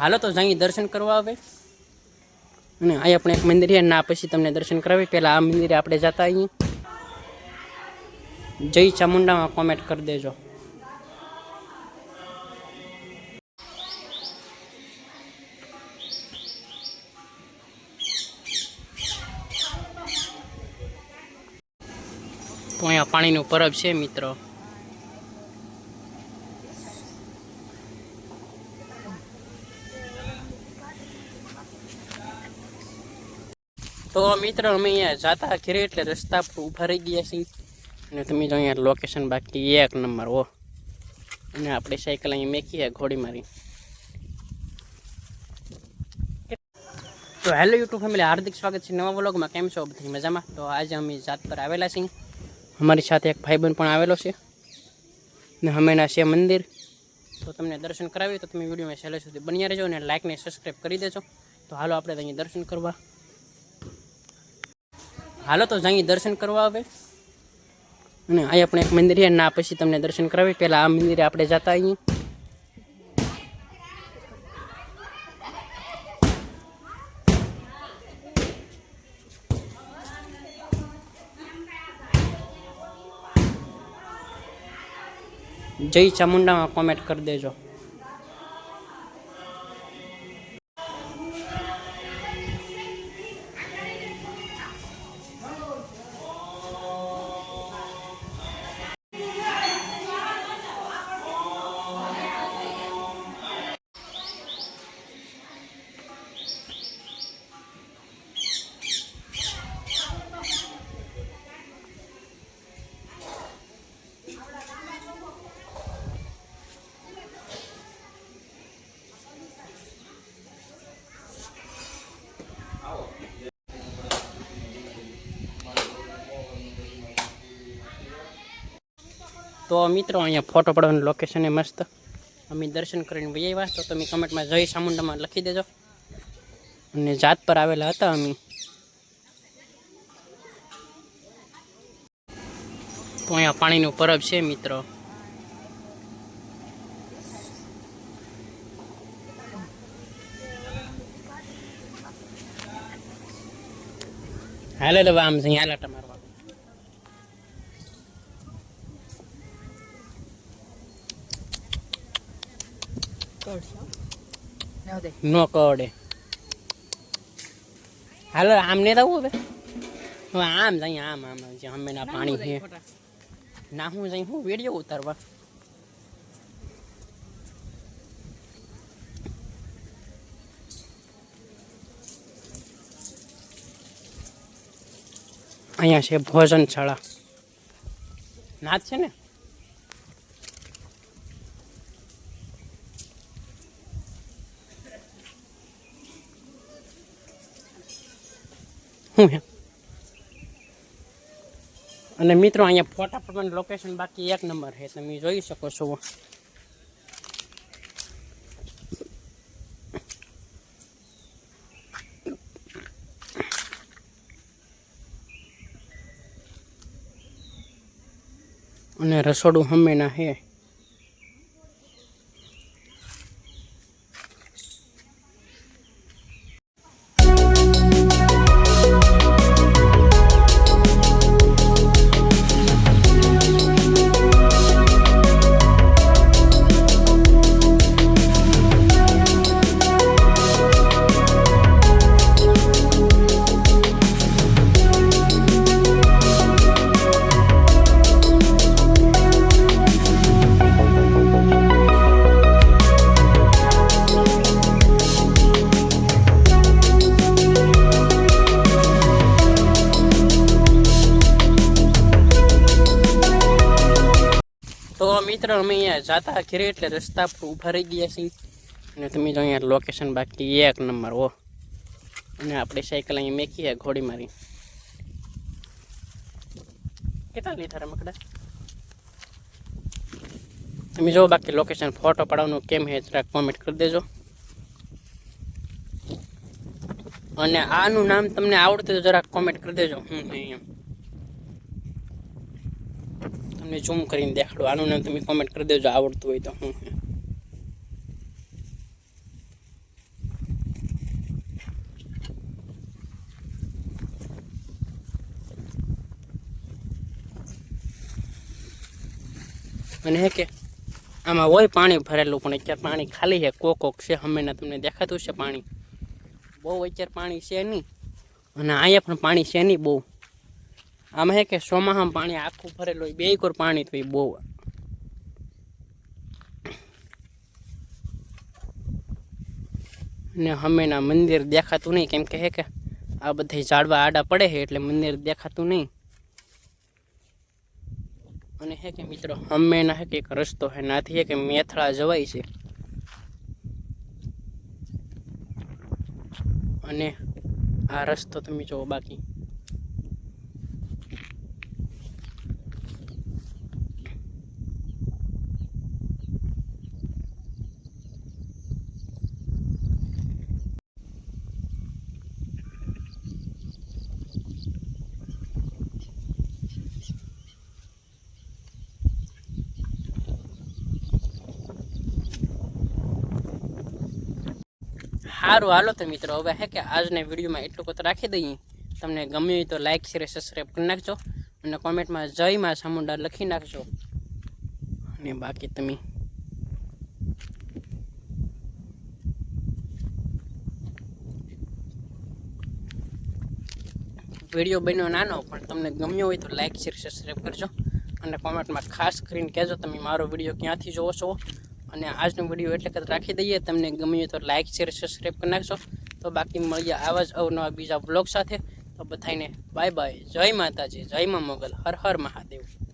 હાલો તો જઈ દર્શન કરવા આવે. અને અહીંયા પણ એક મંદિર છે ના પછી તમને દર્શન કરાવી પહેલાં આ મંદિરે આપણે જતા અહીં જય ચામુંડામાં કોમેન્ટ કરી દેજો. તો અહીંયા પાણીનું પરબ છે, મિત્રો. તો મિત્રો અમે અહીંયા જાતા ઘરે એટલે રસ્તા પર ઊભા રહી ગયા છીએ. અને તમે જો અહીંયા લોકેશન બાકી એક નંબર ઓ અને આપણે સાયકલ અહીં મેકીએ ઘોડી મારી. તો હેલો યુટ્યુબ ફેમિલી હાર્દિક સ્વાગત છે નવા વ્લોગમાં કેમ છો બધી મજામાં? તો આજે અમે જાત પર આવેલા છીએ. અમારી સાથે એક ભાઈબંધ પણ આવેલો છે. ને હમેના છે મંદિર. તો તમને દર્શન કરાવી તો તમે વિડીયોમાં છેલ્લે સુધી બન્યા રહેજો અને લાઇકને સબસ્ક્રાઈબ કરી દેજો. તો હાલો આપણે અહીંયા દર્શન કરવા હાલો તો જઈ દર્શન કરવા આવે. અને અહીંયા પણ એક મંદિર છે ના પછી તમને દર્શન કરાવી પહેલાં આ મંદિરે આપણે જતા આવીએ. જય ચામુંડામાં કોમેન્ટ કરી દેજો. તો મિત્રો, અહીંયા ફોટો પડવાનું લોકેશન એ મસ્ત. અમે દર્શન કરીને વહી આવ્યા, તો તમે કમેન્ટમાં જય ચામુંડામાં લખી દેજો. અને જાત પર આવેલા હતા અમે. તો અહીંયા પાણીનું પરબ છે, મિત્રો. હાલે તો આમ છે હાલ આટા નો કરડે. હાલો આમ ને થવું હવે? હવે આમ જઈ આમ આમ જે અમે ના પાણી છે. ના હું જઈ હું વીડિયો ઉતારવા? અહીંયા છે ભોજનશાળા. નાચ છે ને? હું છે અને મિત્રો, અહીંયા ફોટા પણ લોકેશન બાકી એક નંબર છે. તમે જોઈ શકો છો. અને રસોડું હમેના હે મિત્રો, અમે અહીંયા જાતા ઘરે એટલે રસ્તા પર ઊભા રહી ગયા છીએ. અને તમે જો અહીંયા લોકેશન બાકી એક નંબર ઓ અને આપણે સાયકલ અહીં મેકીએ, ઘોડી મારી. કેટલા લીધા રમકડા તમે જો બાકી લોકેશન ફોટો પાડવાનું કેમ હે જરાક કોમેન્ટ કરી દેજો. અને આનું નામ તમને આવડતું તો જરાક કોમેન્ટ કરી દેજો. હું એમ તમને ઝૂમ કરીને દેખાડું. આનું નામ તમે કોમેન્ટ કરી દેજો, આવડતું હોય તો. હું અને હે કે, આમાં હોય પાણી ભરેલું, પણ અત્યારે પાણી ખાલી છે. કોકોક છે હમણાં તમને દેખાતું છે પાણી. બહુ અત્યારે પાણી છે નહીં. અને અહીંયા પણ પાણી છે નહીં બહુ. આમાં હે કે ચોમાસામાં પાણી આખું ભરેલું હોય, બે કોર પાણી તો એ બહુ ને હમેના મંદિર દેખાતું નહીં, કેમ કે હે કે આ બધા ઝાડવા આડા પડે છે એટલે મંદિર દેખાતું નહીં. અને હે કે મિત્રો હમેના હે કે એક રસ્તો હે, નાથી હે કે મેથળા જવાય છે. અને આ રસ્તો તમે જોવો બાકી. સારું. હાલો તો મિત્રો, હવે હે કે આજના વિડીયોમાં એટલું તો રાખી દઈએ. તમને ગમ્યું હોય તો લાઇક શેર સબસ્ક્રાઈબ કરી નાખજો અને કોમેન્ટમાં જય માં ચામુંડા લખી નાખજો. અને બાકી તમે વીડિયો બન્યો નાનો, પણ તમને ગમ્યો હોય તો લાઇક શેર સબસ્ક્રાઈબ કરજો અને કોમેન્ટમાં ખાસ કરીને કહેજો, તમે મારો વીડિયો ક્યાંથી જોવો છો. અને આજનો વીડિયો એટલે કદાચ રાખી દઈએ. તમને ગમ્યું તો લાઈક શેર સબસ્ક્રાઈબ કરી નાખશો તો બાકી મળીએ આવા જ અવનવા બીજા બ્લોગ સાથે. તો બધાને બાય બાય જય માતાજી. જય મા મોગલ. હર હર મહાદેવ.